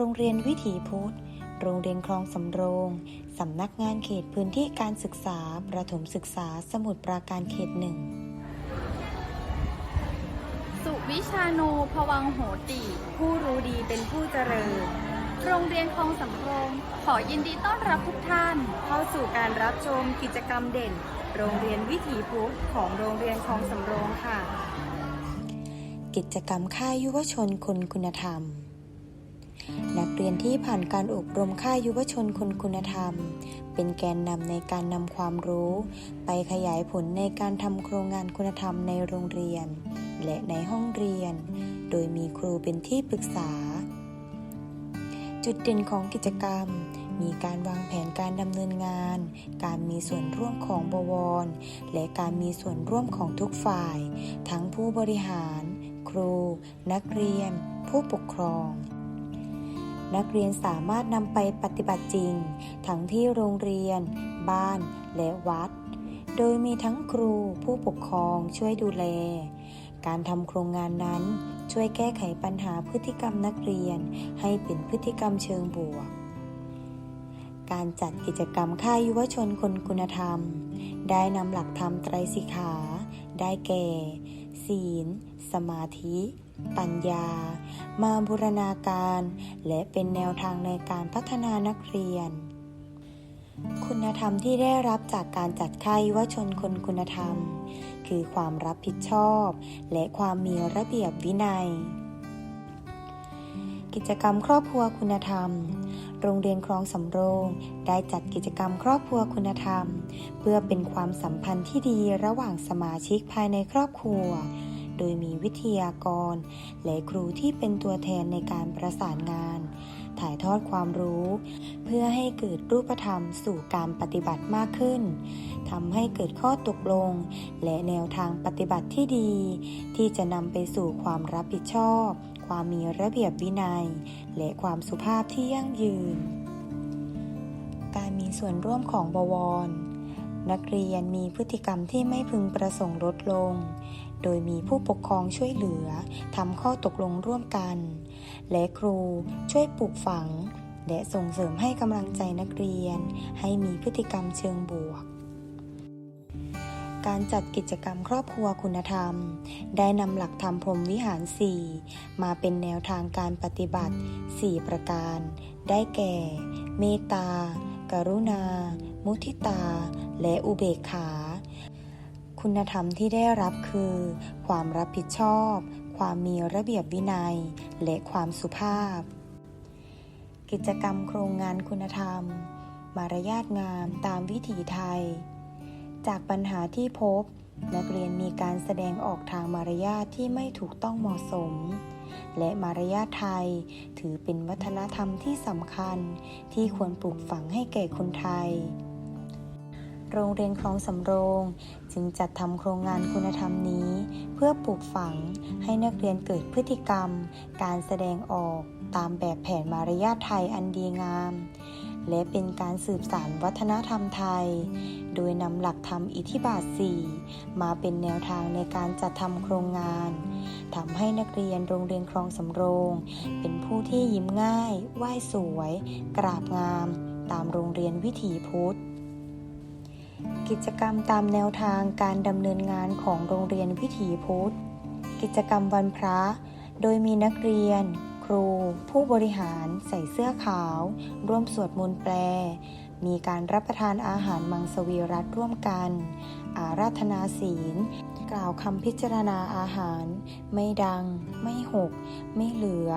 โรงเรียนวิถีพุทธ โรงเรียนคลองสำโรง สำนักงานเขตพื้นที่การศึกษา ประถมศึกษาสมุทรปราการเขตหนึ่ง สุวิชาโนพวังโหติ ผู้รู้ดีเป็นผู้เจริญ โรงเรียนคลองสำโรง ขอยินดีต้อนรับทุกท่าน เข้าสู่การรับชมกิจกรรมเด่น โรงเรียนวิถีพุทธของโรงเรียนคลองสำโรงค่ะ กิจกรรมค่ายยุวชนคนคุณธรรม นักเรียนที่ผ่านการอบรมค่ายยุวชนคนคุณธรรม เป็นแกนนำในการนำความรู้ ไปขยายผลในการทำโครงงานคุณธรรมในโรงเรียน และในห้องเรียน โดยมีครูเป็นที่ปรึกษา จุดเด่นของกิจกรรมมีการวางแผนการดำเนินงาน การมีส่วนร่วมของบวร และการมีส่วนร่วมของทุกฝ่าย ทั้งผู้บริหาร ครู นักเรียน ผู้ปกครอง นักเรียนสามารถนำไปปฏิบัติจริง ทั้งที่โรงเรียน บ้าน และวัด โดยมีทั้งครูผู้ปกครองช่วยดูแล การทำโครงงานนั้นช่วยแก้ไขปัญหาพฤติกรรมนักเรียน ให้เป็นพฤติกรรมเชิงบวก การจัดกิจกรรมค่ายยุวชนคนคุณธรรม ได้นำหลักธรรมไตรสิกขา ได้แก่ ศีล สมาธิ ปัญญา มาบูรณาการ และเป็นแนวทางในการพัฒนานักเรียน คุณธรรมที่ได้รับจากการจัดค่ายยุวชนคนคุณธรรม คือความรับผิดชอบ และความมีระเบียบวินัย กิจกรรมครอบครัวคุณธรรมโรงเรียนคลองสำโรง ได้จัดกิจกรรมครอบครัวคุณธรรม เพื่อเป็นความสัมพันธ์ที่ดีระหว่างสมาชิกภายในครอบครัว โดยมีวิทยากร และครูที่เป็นตัวแทนในการประสานงาน ถ่ายทอดความรู้ เพื่อให้เกิดรูปธรรมสู่การปฏิบัติมากขึ้นทำให้เกิดข้อตกลง และแนวทางปฏิบัติที่ดี ที่จะนำไปสู่ความรับผิดชอบ ความมีระเบียบวินัย และความสุภาพที่ยั่งยืน การมีส่วนร่วมของบวรนักเรียนมีพฤติกรรมที่ไม่พึงประสงค์ลดลง โดยมีผู้ปกครองช่วยเหลือทำข้อตกลงร่วมกัน และครูช่วยปลูกฝัง และส่งเสริมให้กำลังใจนักเรียน ให้มีพฤติกรรมเชิงบวก การจัดกิจกรรมครอบครัวคุณธรรม ได้นำหลักธรรมพรมวิหาร 4 มาเป็นแนวทางการปฏิบัติ 4 ประการ ได้แก่ เมตตา กรุณา มุทิตา และอุเบกขา คุณธรรมที่ได้รับคือ ความรับผิดชอบ ความมีระเบียบวินัย และความสุภาพ กิจกรรมโครงงานคุณธรรม มารยาทงามตามวิถีไทย จากปัญหาที่พบ นักเรียนมีการแสดงออกทางมารยาทที่ไม่ถูกต้องเหมาะสม และมารยาทไทยถือเป็นวัฒนธรรมที่สำคัญที่ควรปลูกฝังให้แก่คนไทย โรงเรียนคลองสำโรง จึงจัดทำโครงงานคุณธรรมนี้ เพื่อปลูกฝังให้นักเรียนเกิดพฤติกรรม การแสดงออกตามแบบแผนมารยาทไทยอันดีงาม และเป็นการสืบสานวัฒนธรรมไทย โดยนำหลักธรรมอิทธิบาท 4 มาเป็นแนวทางในการจัดทำโครงงานทำให้นักเรียนโรงเรียนคลองสำโรง เป็นผู้ที่ยิ้มง่าย ไหว้สวย กราบงาม ตามโรงเรียนวิถีพุทธ กิจกรรมตามแนวทางการดำเนินงานของโรงเรียนวิถีพุทธ กิจกรรมวันพระ โดยมีนักเรียน ครู ผู้บริหาร ใส่เสื้อขาว ร่วมสวดมนต์แปล มีการรับประทานอาหารมังสวิรัตร่วมกัน อาราธนาศีล กล่าวคำพิจารณาอาหาร ไม่ดัง ไม่หก ไม่เหลือ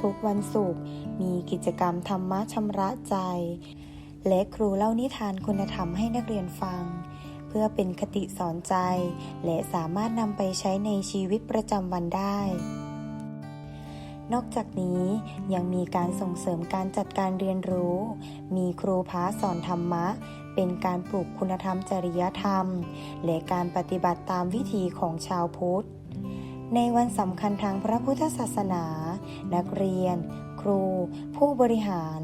ทุกวันศุกร์มีกิจกรรมธรรมะชำระใจ และครูเล่านิทานคุณธรรมให้นักเรียนฟัง เพื่อเป็นคติสอนใจ และสามารถนำไปใช้ในชีวิตประจำวันได้ นอกจากนี้ยังมีการส่งเสริมการจัดการเรียนรู้ มีครูพาสอนธรรมะ เป็นการปลูกคุณธรรมจริยธรรม และการปฏิบัติตามวิถีของชาวพุทธ ในวันสำคัญทางพระพุทธศาสนา นักเรียน ครู ผู้บริหาร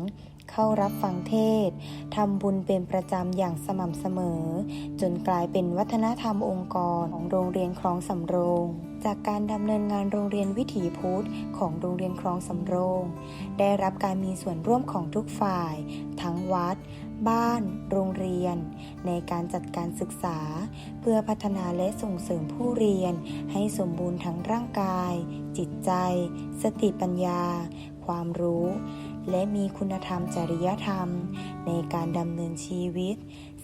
เข้ารับฟังเทศทำบุญเป็นประจำอย่างสม่ำเสมอ จนกลายเป็นวัฒนธรรมองค์กรของโรงเรียนคลองสำโรง จากการดำเนินงานโรงเรียนวิถีพุทธของโรงเรียนคลองสำโรง ได้รับการมีส่วนร่วมของทุกฝ่าย ทั้งวัด บ้าน โรงเรียน ในการจัดการศึกษา เพื่อพัฒนาและส่งเสริมผู้เรียน ให้สมบูรณ์ทั้งร่างกาย จิตใจ สติปัญญา ความรู้ และมีคุณธรรมจริยธรรม ในการดำเนินชีวิต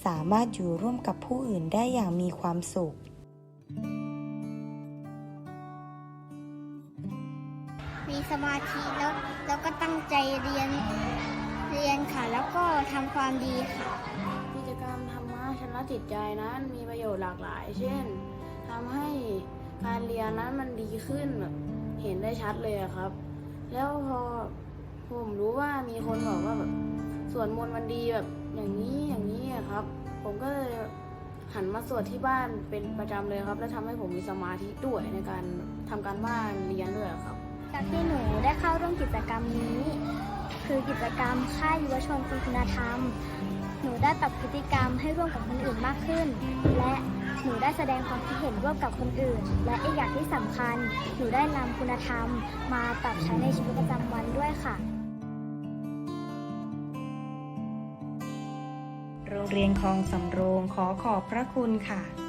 สามารถอยู่ร่วมกับผู้อื่นได้อย่างมีความสุข มีสมาธิแล้วแล้วก็ตั้งใจเรียนเรียนค่ะ แล้วก็ทำความดีค่ะกิจกรรมธรรมะชนะจิตใจนั้นมีประโยชน์หลากหลาย เช่นทำให้การเรียนนั้นมันดีขึ้นแบบเห็นได้ชัดเลยอะครับ แล้วพอ ผมรู้ว่ามีคนบอกว่าแบบสวดมนต์มันดีแบบอย่างนี้อย่างนี้อะครับ ผมก็เลยหันมาสวดที่บ้านเป็นประจำเลยครับ และทำให้ผมมีสมาธิด้วยในการทำการบ้านเรียนด้วยอะครับ จากที่หนูได้เข้าร่วมกิจกรรมนี้ คือกิจกรรมค่ายยุวชนคุณธรรม หนูได้ปรับพฤติกรรมให้ร่วมกับคนอื่นมากขึ้น และหนูได้แสดงความคิดเห็นร่วมกับคนอื่น และอีกอย่างที่สำคัญ หนูได้นำคุณธรรม มาปรับใช้ในชีวิตประจำวันด้วยค่ะ โรงเรียนคลองสำโรงขอขอบพระคุณค่ะ